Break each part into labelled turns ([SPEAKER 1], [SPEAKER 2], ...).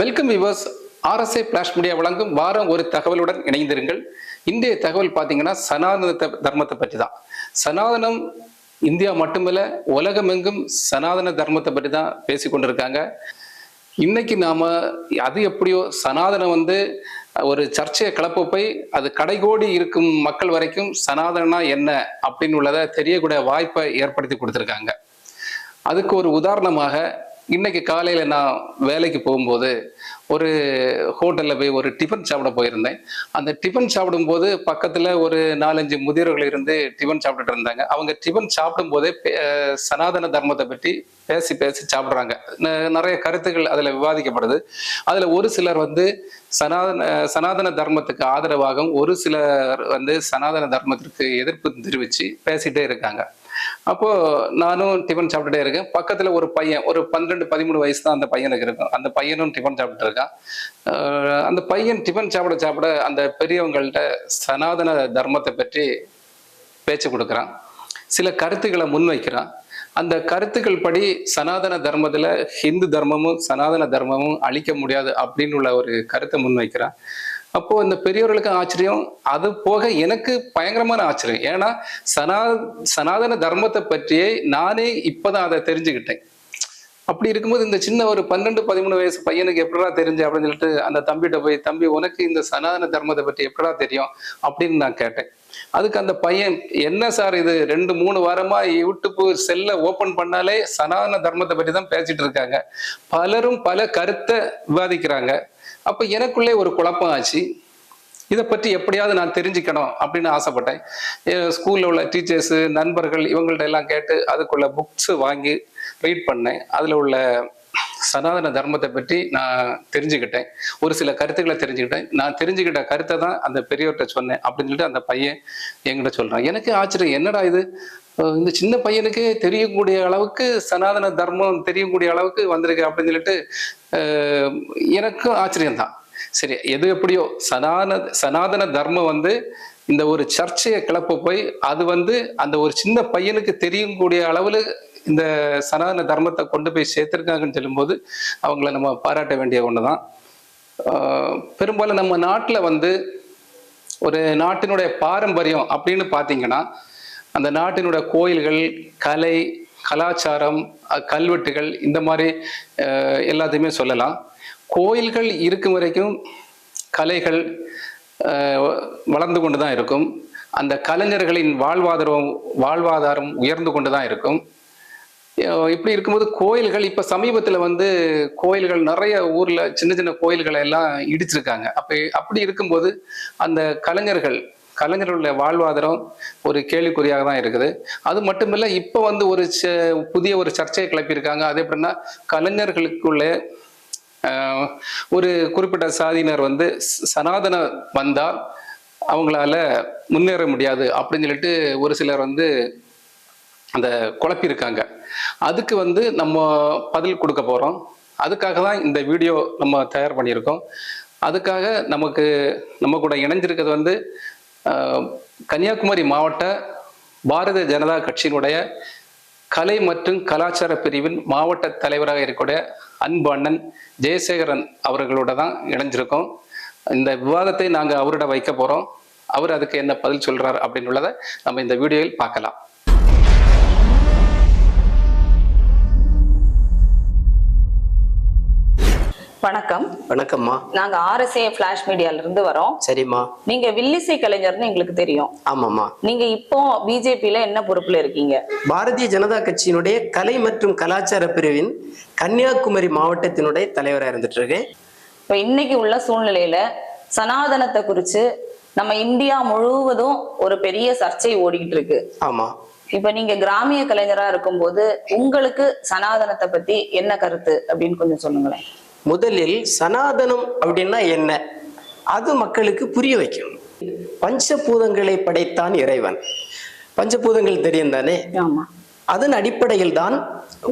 [SPEAKER 1] Welcome viewers RSI flash media வழங்கும் வாரம் ஒரு தகவலுடன் இணைந்திருங்கள். இன்றைய தகவல் பார்த்தீங்கன்னா சனாதன தர்மத்தை பற்றி தான் சனாதனம் இந்தியா மட்டுமல்ல உலகமெங்கும் சனாதன தர்மத்தை பற்றி தான் பேசி கொண்டிருக்காங்க. இன்னைக்கு நாம அது எப்படியோ சனாதனம் வந்து ஒரு சர்ச்சையை கிளப்ப போய் அது கடைகோடி இருக்கும் மக்கள் வரைக்கும் சனாதனா என்ன அப்படின்னு உள்ளதை தெரியக்கூடிய வாய்ப்பை ஏற்படுத்தி கொடுத்துருக்காங்க. அதுக்கு ஒரு உதாரணமாக இன்னைக்கு காலையில் நான் வேலைக்கு போகும்போது ஒரு ஹோட்டலில் போய் ஒரு டிஃபன் சாப்பிட போயிருந்தேன். அந்த டிஃபன் சாப்பிடும்போது பக்கத்தில் ஒரு நாலஞ்சு முதியோர்கள் இருந்து டிஃபன் சாப்பிட்டுட்டு இருந்தாங்க. அவங்க டிஃபன் சாப்பிடும் போதே பே- சனாதன தர்மத்தை பற்றி பேசி பேசி சாப்பிட்றாங்க. நிறைய கருத்துக்கள் அதில் விவாதிக்கப்படுது. அதில் ஒரு சிலர் வந்து சனாதன சனாதன தர்மத்துக்கு ஆதரவாகவும் ஒரு சிலர் வந்து சனாதன தர்மத்திற்கு எதிர்ப்பு தெரிவித்து பேசிகிட்டே இருக்காங்க. அப்போ நானும் டிஃபன் சாப்பிட்டுட்டே இருக்கேன். பக்கத்துல ஒரு பையன் ஒரு பன்னிரெண்டு பதிமூணு வயசு தான் அந்த பையனுக்கு இருக்கும். அந்த பையனும் டிஃபன் சாப்பிட்டு இருக்கான். அந்த பையன் டிஃபன் சாப்பிட சாப்பிட அந்த பெரியவங்கள்ட்ட சனாதன தர்மத்தை பற்றி பேச்சு கொடுக்குறான். சில கருத்துக்களை முன்வைக்கிறான். அந்த கருத்துக்கள் படி சனாதன தர்மத்துல ஹிந்து தர்மமும் சனாதன தர்மமும் அழிக்க முடியாது அப்படின்னு உள்ள ஒரு கருத்தை முன்வைக்கிறான். அப்போ இந்த பெரியவர்களுக்கு ஆச்சரியம். அது போக எனக்கு பயங்கரமான ஆச்சரியம். ஏன்னா சனா சனாதன தர்மத்தை பற்றியே நானே இப்பதான் அதை தெரிஞ்சுக்கிட்டேன். அப்படி இருக்கும்போது இந்த சின்ன ஒரு பன்னெண்டு பதிமூணு வயசு பையனுக்கு எப்படா தெரிஞ்சு அப்படின்னு சொல்லிட்டு அந்த தம்பிகிட்ட போய் தம்பி உனக்கு இந்த சனாதன தர்மத்தை பற்றி எப்படா தெரியும்? அப்படின்னு நான் கேட்டேன். அதுக்கு அந்த பையன் என்ன சார் இது? ரெண்டு மூணு வாரமா யூடியூப் செல்ல ஓபன் பண்ணாலே சனாதன தர்மத்தை பற்றி தான் பேசிட்டு இருக்காங்க. பலரும் பல கருத்தை விவாதிக்கிறாங்க. அப்போ எனக்குள்ளே ஒரு குழப்பம் ஆச்சு. இதை பற்றி எப்படியாவது நான் தெரிஞ்சுக்கணும் அப்படின்னு ஆசைப்பட்டேன். ஸ்கூலில் உள்ள டீச்சர்ஸு நண்பர்கள் இவங்கள்ட்ட எல்லாம் கேட்டு அதுக்குள்ள புக்ஸ் வாங்கி ரீட் பண்ணேன். அதில் உள்ள சனாதன தர்மத்தை பற்றி நான் தெரிஞ்சுக்கிட்டேன். ஒரு சில கருத்துக்களை தெரிஞ்சுக்கிட்டேன். நான் தெரிஞ்சுக்கிட்ட கருத்தை தான் அந்த பெரியவர்கிட்ட சொன்னேன் அப்படின்னு சொல்லிட்டு அந்த பையன் என்கிட்ட சொல்றான். எனக்கு ஆச்சரியம். என்னடா இது? இந்த சின்ன பையனுக்கு தெரியக்கூடிய அளவுக்கு சனாதன தர்மம் தெரியக்கூடிய அளவுக்கு வந்திருக்கு அப்படின்னு சொல்லிட்டு எனக்கும் ஆச்சரியம்தான் சரி எது எப்படியோ சனாதன சனாதன தர்மம் வந்து இந்த ஒரு சர்ச்சையை கிளப்ப போய் அது வந்து அந்த ஒரு சின்ன பையனுக்கு தெரியக்கூடிய அளவில் இந்த சனாதன தர்மத்தை கொண்டு போய் சேர்த்திருக்காங்கன்னு சொல்லும்போது அவங்கள நம்ம பாராட்ட வேண்டிய ஒன்று தான் பெரும்பாலும் நம்ம நாட்டில் வந்து ஒரு நாட்டினுடைய பாரம்பரியம் அப்படின்னு பார்த்தீங்கன்னா அந்த நாட்டினுடைய கோயில்கள் கலை கலாச்சாரம் கல்வெட்டுகள் இந்த மாதிரி எல்லாத்தையுமே சொல்லலாம். கோயில்கள் இருக்கும் வரைக்கும் கலைகள் வளர்ந்து கொண்டு தான் இருக்கும். அந்த கலைஞர்களின் வாழ்வாதாரம் வாழ்வாதாரம் உயர்ந்து கொண்டு தான் இருக்கும். இப்படி இருக்கும்போது கோயில்கள் இப்ப சமீபத்துல வந்து கோயில்கள் நிறைய ஊர்ல சின்ன சின்ன கோயில்களை எல்லாம் இடிச்சிருக்காங்க. அப்ப அப்படி இருக்கும்போது அந்த கலைஞர்கள் கலைஞர்களுடைய வாழ்வாதாரம் ஒரு கேள்விக்குறியாக தான் இருக்குது. அது மட்டுமில்ல இப்ப வந்து ஒரு ச- புதிய ஒரு சர்ச்சையை கிளப்பியிருக்காங்க. அது எப்படின்னா கலைஞர்களுக்குள்ளே ஒரு குறிப்பிட்ட சாதியினர் வந்து சனாதன வந்தால் அவங்களால முன்னேற முடியாது அப்படின்னு சொல்லிட்டு ஒரு சிலர் வந்து அந்த குழப்பியிருக்காங்க. அதுக்கு வந்து நம்ம பதில் கொடுக்க போகிறோம் அதுக்காக தான் இந்த வீடியோ நம்ம தயார் பண்ணியிருக்கோம். அதுக்காக நமக்கு நம்ம கூட இணைஞ்சிருக்கிறது வந்து கன்னியாகுமரி மாவட்ட பாரதிய ஜனதா கட்சியினுடைய கலை மற்றும் கலாச்சார பிரிவின் மாவட்ட தலைவராக இருக்கக்கூடிய அன்பு அண்ணன் ஜெயசேகரன் அவர்களோட தான் இணைஞ்சிருக்கோம். இந்த விவாதத்தை நாங்கள் அவரிடம் வைக்க போகிறோம் அவர் அதுக்கு என்ன பதில் சொல்றார் அப்படின்னு உள்ளதை நம்ம இந்த வீடியோவில் பார்க்கலாம்.
[SPEAKER 2] வணக்கம்.
[SPEAKER 3] வணக்கம்மா.
[SPEAKER 2] நாங்க ஆர்எஸ்ஏ ஃபிளாஷ் மீடியால இருந்து வரோம்.
[SPEAKER 3] சரிம்மா.
[SPEAKER 2] நீங்க வில்லிசை கலைஞர்னு எங்களுக்கு தெரியும்.
[SPEAKER 3] ஆமாம்மா.
[SPEAKER 2] நீங்க இப்போ பிஜேபியில என்ன பொறுப்புல இருக்கீங்க?
[SPEAKER 3] பாரதிய ஜனதா கட்சியினுடைய கலை மற்றும் கலாச்சார பிரிவின் கன்னியாகுமரி மாவட்டத்தினுடைய தலைவராக இருந்துட்டு இருக்கேன்
[SPEAKER 2] இப்ப இன்னைக்கு உள்ள சூழ்நிலையில சனாதனத்தை குறிச்சு நம்ம இந்தியா முழுவதும் ஒரு பெரிய சர்ச்சை ஓடிக்கிட்டு இருக்கு.
[SPEAKER 3] ஆமா.
[SPEAKER 2] இப்ப நீங்க கிராமிய கலைஞரா இருக்கும்போது உங்களுக்கு சனாதனத்தை பத்தி என்ன கருத்து அப்படின்னு கொஞ்சம் சொல்லுங்களேன்.
[SPEAKER 3] முதலில் சனாதனம் அப்படின்னா என்ன? அது மக்களுக்கு புரிய வைக்கணும். பஞ்சபூதங்களை படைத்தான் இறைவன். பஞ்சபூதங்கள் தெரியும் தானே? அதன் அடிப்படையில் தான்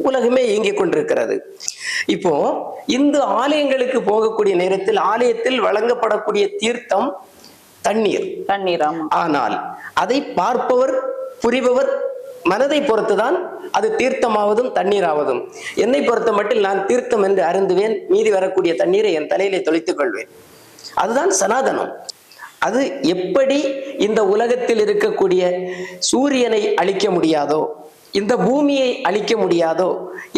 [SPEAKER 3] உலகமே இயங்கிக் கொண்டிருக்கிறது. இப்போ இந்து ஆலயங்களுக்கு போகக்கூடிய நேரத்தில் ஆலயத்தில் வழங்கப்படக்கூடிய தீர்த்தம் தண்ணீர்.
[SPEAKER 2] தண்ணீர்
[SPEAKER 3] ஆனால் அதை பார்ப்பவர் புரிபவர் மனதை பொறுத்துதான் அது தீர்த்தமாவதும் தண்ணீராவதும். என்னை பொறுத்த மட்டில் நான் தீர்த்தம் என்று அருந்துவேன் மீதி வரக்கூடிய தண்ணீரை என் தலையிலே தொலைத்துக் கொள்வேன். அதுதான் சனாதனம். அது எப்படி இந்த உலகத்தில் இருக்கக்கூடிய சூரியனை அழிக்க முடியாதோ இந்த பூமியை அழிக்க முடியாதோ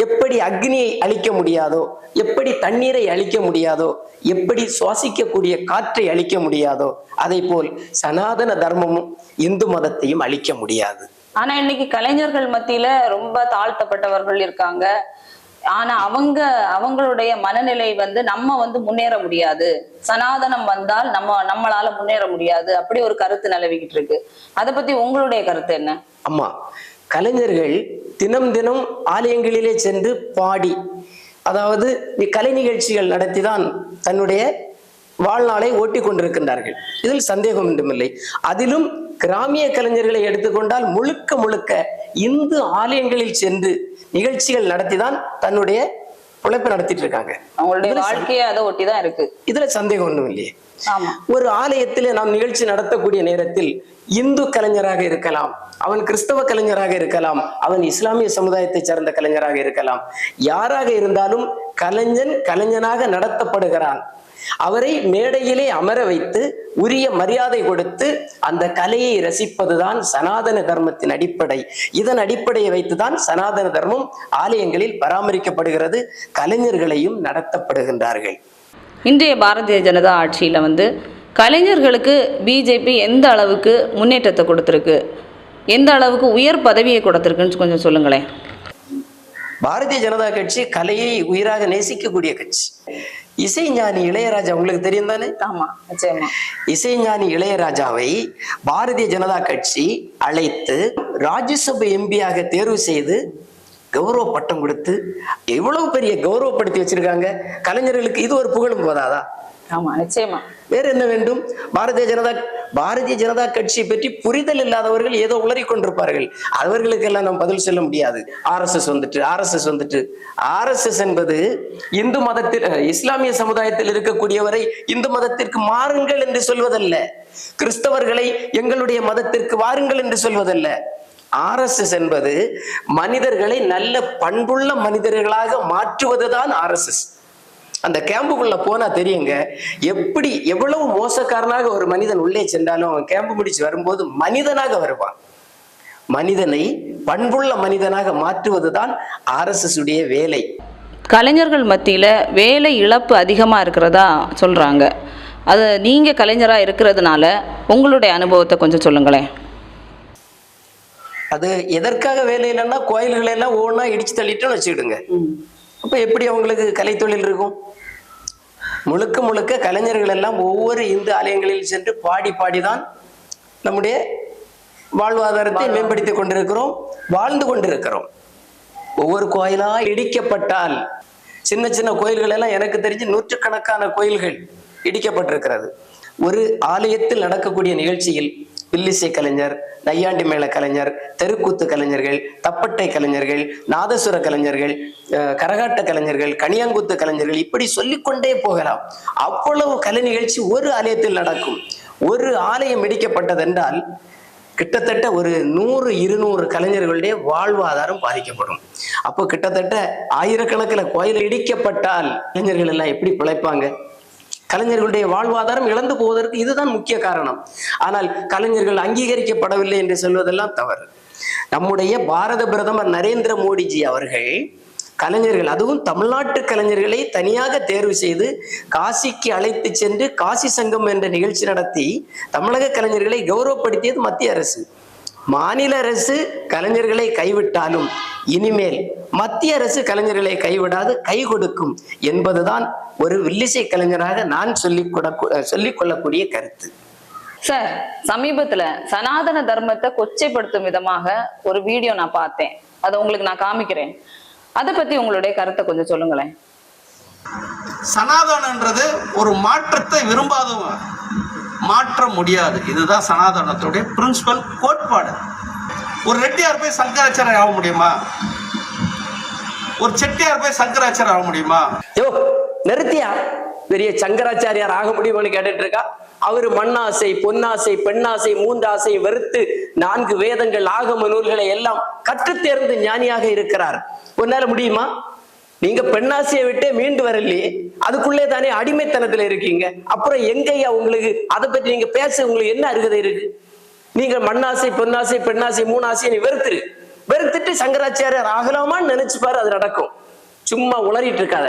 [SPEAKER 3] எப்படி அக்னியை அழிக்க முடியாதோ எப்படி தண்ணீரை அழிக்க முடியாதோ எப்படி சுவாசிக்கக்கூடிய காற்றை அழிக்க முடியாதோ அதை போல் சனாதன தர்மமும் இந்து மதத்தையும் அழிக்க முடியாது.
[SPEAKER 2] ஆனா இன்னைக்கு கலைஞர்கள் மத்தியில ரொம்ப தாழ்த்தப்பட்டவர்கள் இருக்காங்க. ஆனா அவங்க அவங்களுடைய மனநிலை வந்து நம்ம வந்து முன்னேற முடியாது. சனாதனம் வந்தால் நம்ம நம்மளால முன்னேற முடியாது. அப்படி ஒரு கருத்து நிலவிக்கிட்டு இருக்கு. அதை பத்தி உங்களுடைய கருத்து என்ன?
[SPEAKER 3] ஆமா. கலைஞர்கள் தினம் தினம் ஆலயங்களிலே சென்று பாடி அதாவது கலை நிகழ்ச்சிகள் நடத்திதான் தன்னுடைய வாழ்நாளை ஓட்டி கொண்டிருக்கின்றார்கள் இதில் சந்தேகம் ஒன்றுமில்லை அதிலும் கிராமிய கலைஞர்களை எடுத்துக்கொண்டால் முழுக்க முழுக்க இந்து ஆலயங்களில் சென்று நிகழ்ச்சிகள் நடத்திதான் தன்னுடைய உழைப்பு நடத்திட்டு இருக்காங்க
[SPEAKER 2] அவங்களுடைய வாழ்க்கையே அதை ஒட்டிதான் இருக்கு.
[SPEAKER 3] இதுல சந்தேகம் ஒன்றும் இல்லையே. ஒரு ஆலயத்திலே நாம் நிகழ்ச்சி நடத்தக்கூடிய நேரத்தில் இந்து கலைஞராக இருக்கலாம் அவன் கிறிஸ்தவ கலைஞராக இருக்கலாம் அவன் இஸ்லாமிய சமுதாயத்தை சேர்ந்த கலைஞராக இருக்கலாம் யாராக இருந்தாலும் கலைஞன் கலைஞனாக நடத்தப்படுகிறான். அவரை மேடையிலே அமர வைத்து உரிய மரியாதை கொடுத்து அந்த கலையை ரசிப்பதுதான் சனாதன தர்மத்தின் அடிப்படை. இதன் அடிப்படையை வைத்துதான் சனாதன தர்மம் ஆலயங்களில் பராமரிக்கப்படுகிறது கலைஞர்களையும் நடத்தப்படுகின்றார்கள்.
[SPEAKER 2] இன்றைய பாரதிய ஜனதா ஆட்சியில வந்து கலைஞர்களுக்கு பிஜேபி எந்த அளவுக்கு முன்னேற்றத்தை கொடுத்துருக்கு? எந்த அளவுக்கு உயர் பதவியை கொடுத்துருக்குன்னு கொஞ்சம் சொல்லுங்களேன்.
[SPEAKER 3] பாரதிய ஜனதா கட்சி கலையை உயிராக நேசிக்கக்கூடிய கட்சி. இசைஞானி இளையராஜா உங்களுக்கு தெரியும் தானே?
[SPEAKER 2] ஆமா நிச்சயமா.
[SPEAKER 3] இசைஞானி இளையராஜாவை பாரதிய ஜனதா கட்சி அழைத்து ராஜ்யசபா எம்பியாக தேர்வு செய்து கௌரவ பட்டம் கொடுத்து எவ்வளவு பெரிய கௌரவப்படுத்தி வச்சிருக்காங்க? கலைஞர்களுக்கு இது ஒரு புகழும் போதாதா?
[SPEAKER 2] ஆமா நிச்சயமா.
[SPEAKER 3] வேற என்ன வேண்டும்? பாரதிய ஜனதா பாரதிய ஜனதா கட்சியை பற்றி புரிதல் இல்லாதவர்கள் ஏதோ உளறி கொண்டிருப்பார்கள். அவர்களுக்கெல்லாம் நாம் பதில் சொல்ல முடியாது. ஆர்எஸ்எஸ் வந்துட்டு ஆர்எஸ்எஸ் வந்துட்டு. ஆர்எஸ்எஸ் என்பது இந்து மதத்தில் இஸ்லாமிய சமுதாயத்தில் இருக்கக்கூடியவரை இந்து மதத்திற்கு மாறுங்கள் என்று சொல்வதல்ல. கிறிஸ்தவர்களை எங்களுடைய மதத்திற்கு வாருங்கள் என்று சொல்வதல்ல. ஆர்எஸ்எஸ் என்பது மனிதர்களை நல்ல பண்புள்ள மனிதர்களாக மாற்றுவதுதான் ஆர்எஸ்எஸ் அந்த கேம்புக்குள்ள போனா தெரியுங்க. எப்படி எவ்வளவு மோசக்காரனாக ஒரு மனிதன் உள்ளே சென்றாலும் அவன் கேம்பு முடிச்சு வரும்போது மனிதனாக வருவான். மனிதனை பண்புள்ள மனிதனாக மாற்றுவதுதான் ஆர்எஸ்எஸ் உடைய வேலை.
[SPEAKER 2] கலைஞர்கள் மத்தியில வேலை இழப்பு அதிகமா இருக்கிறதா சொல்றாங்க. அது நீங்க கலைஞரா இருக்கிறதுனால உங்களுடைய அனுபவத்தை கொஞ்சம் சொல்லுங்களேன்.
[SPEAKER 3] அது எதற்காக வேலை இல்லைன்னா கோயில்களை எல்லாம் ஒவ்வொன்றா இடிச்சு தள்ளிட்டோம்னு வச்சுக்கிடுங்க. அப்ப எப்படி அவங்களுக்கு கலைத்தொழில் இருக்கும்? முழுக்க முழுக்க கலைஞர்கள் எல்லாம் ஒவ்வொரு இந்து ஆலயங்களில் சென்று பாடி பாடிதான் நம்முடைய வாழ்வாதாரத்தை மேம்படுத்திக் கொண்டிருக்கிறோம் வாழ்ந்து கொண்டிருக்கிறோம். ஒவ்வொரு கோயிலா இடிக்கப்பட்டால் சின்ன சின்ன கோயில்கள் எல்லாம் எனக்கு தெரிஞ்சு நூற்றுக்கணக்கான கோயில்கள் இடிக்கப்பட்டிருக்கிறது. ஒரு ஆலயத்தில் நடக்கக்கூடிய நிகழ்ச்சியில் வில்லிசை கலைஞர் நையாண்டி மேள கலைஞர் தெருக்கூத்து கலைஞர்கள் தப்பட்டை கலைஞர்கள் நாதசுர கலைஞர்கள் அஹ், கரகாட்ட கலைஞர்கள் கனியாங்குத்து கலைஞர்கள் இப்படி சொல்லிக்கொண்டே போகலாம். அவ்வளவு கலை நிகழ்ச்சி ஒரு ஆலயத்தில் நடக்கும். ஒரு ஆலயம் இடிக்கப்பட்டதென்றால் கிட்டத்தட்ட ஒரு நூறு இருநூறு கலைஞர்களுடைய வாழ்வாதாரம் பாதிக்கப்படும். அப்போ கிட்டத்தட்ட ஆயிரக்கணக்கில் கோயில் இடிக்கப்பட்டால் கலைஞர்கள் எல்லாம் எப்படி பிழைப்பாங்க? கலைஞர்களுடைய வாழ்வாதாரம் இழந்து போவதற்கு இதுதான் முக்கிய காரணம். ஆனால் கலைஞர்கள் அங்கீகரிக்கப்படவில்லை என்று சொல்வதெல்லாம் தவறு. நம்முடைய பாரத பிரதமர் நரேந்திர மோடிஜி அவர்கள் கலைஞர்கள் அதுவும் தமிழ்நாட்டு கலைஞர்களை தனியாக தேர்வு செய்து காசிக்கு அழைத்து சென்று காசி சங்கம் என்ற நிகழ்ச்சி நடத்தி தமிழக கலைஞர்களை கௌரவப்படுத்தியது மத்திய அரசு. மாநில அரசு கலைஞர்களை கைவிட்டாலும் இனிமேல் மத்திய அரசு கலைஞர்களை கைவிடாது கை கொடுக்கும் என்பதுதான் ஒரு வில்லிசை கலைஞராக நான் சொல்லிக் கொட சொல்லிக் கொள்ளக்கூடிய கருத்து.
[SPEAKER 2] சார் சமீபத்துல சனாதன தர்மத்தை கொச்சைப்படுத்தும் விதமாக ஒரு வீடியோ நான் பார்த்தேன். அதை உங்களுக்கு நான் காமிக்கிறேன். அதை பத்தி உங்களுடைய கருத்தை கொஞ்சம் சொல்லுங்களேன்.
[SPEAKER 4] சனாதனன்றது ஒரு மாற்றத்தை விரும்பாதவன் மாற்ற முடியாது. இதுதான் சனாதனத்துடைய பிரின்சிபல் கோட்பாடு. ஒரு ரெட்டியார் போய் சங்கராச்சாரியர் ஆக முடியுமா? ஒரு செட்டியார் போய் சங்கராச்சாரியர் ஆக முடியுமா?
[SPEAKER 3] யோ நிறுத்தியா? பெரிய சங்கராச்சாரியார் ஆக முடியுமான்னு கேட்டுட்டு இருக்கா? அவரு மண்ணாசை பொன்னாசை பெண்ணாசை மூன்றாசை வெறுத்து நான்கு வேதங்கள் ஆகம நூல்களை எல்லாம் கற்று தேர்ந்து ஞானியாக இருக்கிறார். உன்னால முடியுமா? நீங்க பெண்ணாசையை விட்டே மீண்டு வரலையே. அதுக்குள்ளே தானே அடிமைத்தனத்துல இருக்கீங்க. அப்புறம் எங்கய்யா உங்களுக்கு? அதை பற்றி நீங்க பேச உங்களுக்கு என்ன அருகதை இருக்கு? நீங்க மண்ணாசை பொன்னாசை பெண்ணாசை மூணாசை நீ வெறுத்துரு. வெறுத்துட்டு சங்கராச்சாரியார் ஆகலாமான்னு நினைச்சு பாரு அது நடக்கும். சும்மா உளறிட்டு இருக்காத.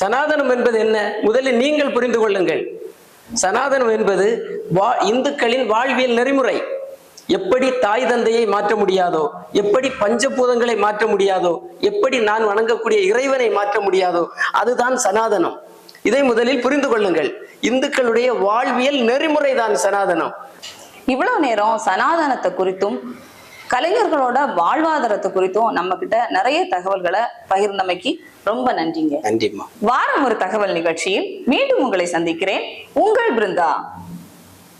[SPEAKER 3] சனாதனம் என்பது என்ன? முதலில் நீங்கள் புரிந்து கொள்ளுங்கள். சனாதனம் என்பது வா இந்துக்களின் வாழ்வியல் நெறிமுறை. எப்படி தாய் தந்தையை மாற்ற முடியாதோ எப்படி பஞ்சபூதங்களை மாற்ற முடியாதோ எப்படி நான் வணங்கக்கூடிய இறைவனை மாற்ற முடியாதோ அதுதான் சனாதனம். இதை முதலில் புரிந்து கொள்ளுங்கள். இந்துக்களுடைய வாழ்வியல் நெறிமுறை தான் சனாதனம்.
[SPEAKER 2] இவ்வளவு நேரம் சனாதனத்தை குறித்தும் கலைஞர்களோட வாழ்வாதாரத்தை குறித்தும் நம்ம கிட்ட நிறைய தகவல்களை பகிர்ந்தமைக்கு ரொம்ப நன்றிங்க.
[SPEAKER 3] நன்றிம்மா.
[SPEAKER 2] வாரம் ஒரு தகவல் நிகழ்ச்சியில் மீண்டும் உங்களை சந்திக்கிறேன். உங்கள் பிருந்தா.